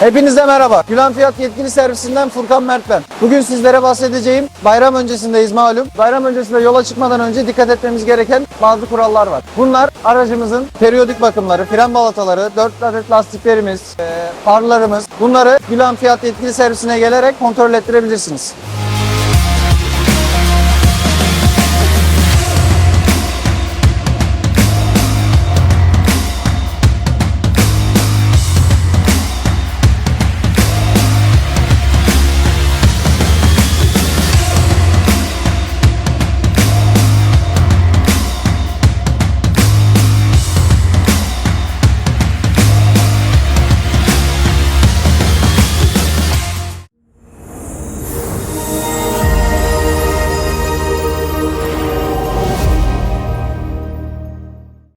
Hepinize merhaba. Gülen Fiyat Yetkili Servisinden Furkan Mert ben. Bugün sizlere bahsedeceğim. Bayram öncesindeyiz malum. Bayram öncesinde yola çıkmadan önce dikkat etmemiz gereken bazı kurallar var. Bunlar aracımızın periyodik bakımları, fren balataları, 4 adet lastiklerimiz, e, farlarımız. Bunları Gülen Fiyat Yetkili Servisine gelerek kontrol ettirebilirsiniz.